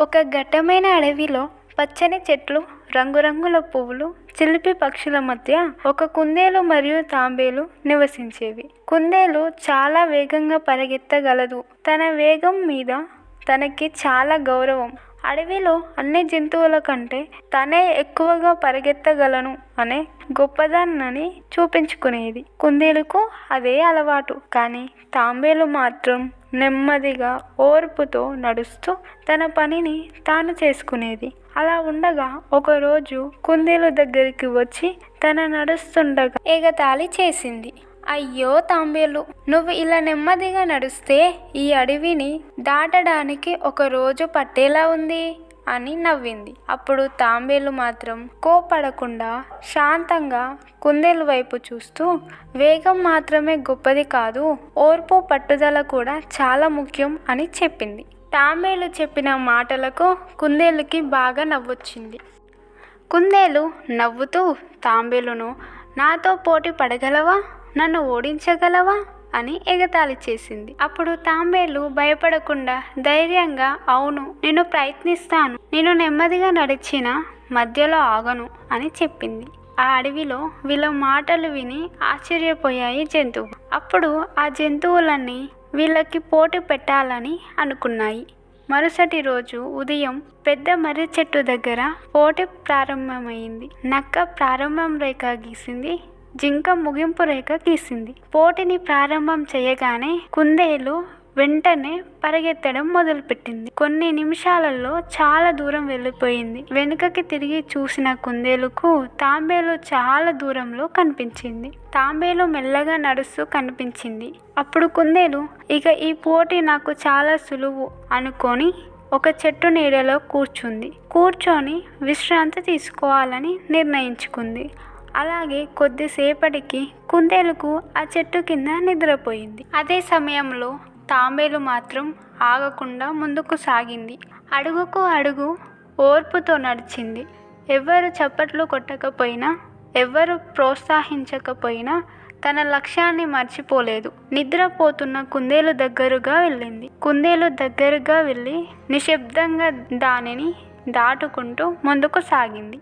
ఒక ఘట్టమైన అడవిలో పచ్చని చెట్లు రంగురంగుల పువ్వులు చిలిపి పక్షుల మధ్య ఒక కుందేలు మరియు తాంబేలు నివసించేవి. కుందేలు చాలా వేగంగా పరిగెత్తగలదు. తన వేగం మీద తనకి చాలా గౌరవం. అడవిలో అన్ని జంతువుల కంటే తనే ఎక్కువగా పరిగెత్తగలను అనే గొప్పదాన్నని చూపించుకునేది. కుందేలుకు అదే అలవాటు కానీ తాంబేలు మాత్రం నెమ్మదిగా ఓర్పుతో నడుస్తూ తన పనిని తాను చేసుకునేది. అలా ఉండగా ఒకరోజు కుందేలు దగ్గరికి వచ్చి తన నడుస్తుండగా ఎగతాళి చేసింది. అయ్యో తాంబేలు నువ్వు ఇలా నెమ్మదిగా నడుస్తే ఈ అడవిని దాటడానికి ఒక రోజు పట్టేలా ఉంది. అని నవ్వింది. అప్పుడు తాంబేలు మాత్రం కోపడకుండా శాంతంగా కుందేలు వైపు చూస్తూ వేగం మాత్రమే గొప్పది కాదు ఓర్పు పట్టుదల కూడా చాలా ముఖ్యం అని చెప్పింది. తాంబేలు చెప్పిన మాటలకు కుందేలుకి బాగా నవ్వొచ్చింది. కుందేలు నవ్వుతూ తాంబేలును నాతో పోటీ పడగలవా? నన్ను ఓడించగలవా? అని ఎగతాళి చేసింది. అప్పుడు తాంబేలు భయపడకుండా ధైర్యంగా అవును నేను ప్రయత్నిస్తాను. నేను నెమ్మదిగా నడిచిన మధ్యలో ఆగను అని చెప్పింది. ఆ అడవిలో వీళ్ళ మాటలు విని ఆశ్చర్యపోయాయి జంతువు. అప్పుడు ఆ జంతువులన్నీ వీళ్ళకి పోటీ పెట్టాలని అనుకున్నాయి. మరుసటి రోజు ఉదయం పెద్ద మర్రి చెట్టు దగ్గర పోటీ ప్రారంభమైంది. నక్క ప్రారంభం రేఖ గీసింది. జింక ముగింపు రేఖ గీసింది. పోటీని ప్రారంభం చేయగానే కుందేలు వెంటనే పరిగెత్తడం మొదలుపెట్టింది. కొన్ని నిమిషాలలో చాలా దూరం వెళ్ళిపోయింది. వెనుకకి తిరిగి చూసిన కుందేలుకు తాంబేలు చాలా దూరంలో కనిపించింది. తాంబేలు మెల్లగా నడుస్తూ కనిపించింది. అప్పుడు కుందేలు ఇక ఈ పోటీ నాకు చాలా సులువు అనుకొని ఒక చెట్టు నీడలో కూర్చుంది. కూర్చొని విశ్రాంతి తీసుకోవాలని నిర్ణయించుకుంది. అలాగే కొద్దిసేపటికి కుందేలుకు ఆ చెట్టు కింద నిద్రపోయింది. అదే సమయంలో తాంబేలు మాత్రం ఆగకుండా ముందుకు సాగింది. అడుగుకు అడుగు ఓర్పుతో నడిచింది. ఎవ్వరు చప్పట్లు కొట్టకపోయినా ఎవ్వరు ప్రోత్సహించకపోయినా తన లక్ష్యాన్ని మర్చిపోలేదు. నిద్రపోతున్న కుందేలు దగ్గరగా వెళ్ళింది. కుందేలు దగ్గరగా వెళ్ళి నిశ్శబ్దంగా దానిని దాటుకుంటూ ముందుకు సాగింది.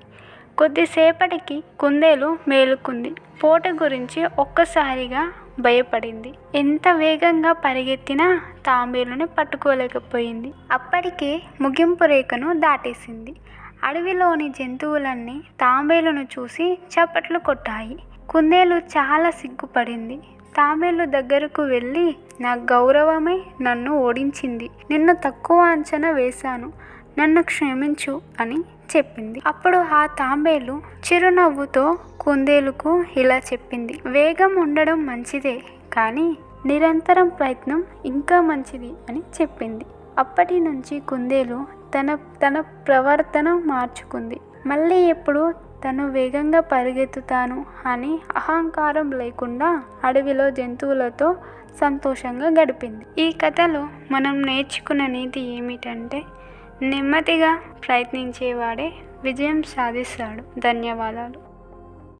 కొద్దిసేపటికి కుందేలు మేలుకుంది. పోట గురించి ఒక్కసారిగా భయపడింది. ఎంత వేగంగా పరిగెత్తినా తాంబేలుని పట్టుకోలేకపోయింది. అప్పటికే ముగింపు రేఖను దాటేసింది. అడవిలోని జంతువులన్నీ తాంబేలును చూసి చప్పట్లు కొట్టాయి. కుందేలు చాలా సిగ్గుపడింది. తాంబేలు దగ్గరకు వెళ్ళి నా గౌరవమే నన్ను ఓడించింది. నిన్ను తక్కువ అంచనా వేశాను. నన్ను క్షమించు అని చెప్పింది. అప్పుడు ఆ తాంబేలు చిరునవ్వుతో కుందేలుకు ఇలా చెప్పింది. వేగం ఉండడం మంచిదే కానీ నిరంతరం ప్రయత్నం ఇంకా మంచిది అని చెప్పింది. అప్పటి నుంచి కుందేలు తన తన ప్రవర్తన మార్చుకుంది. మళ్ళీ ఎప్పుడు తను వేగంగా పరిగెత్తుతాను అని అహంకారం లేకుండా అడవిలో జంతువులతో సంతోషంగా గడిపింది. ఈ కథలో మనం నేర్చుకున్న నీతి ఏమిటంటే నెమ్మదిగా ప్రయత్నించేవాడే విజయం సాధిస్తాడు. ధన్యవాదాలు.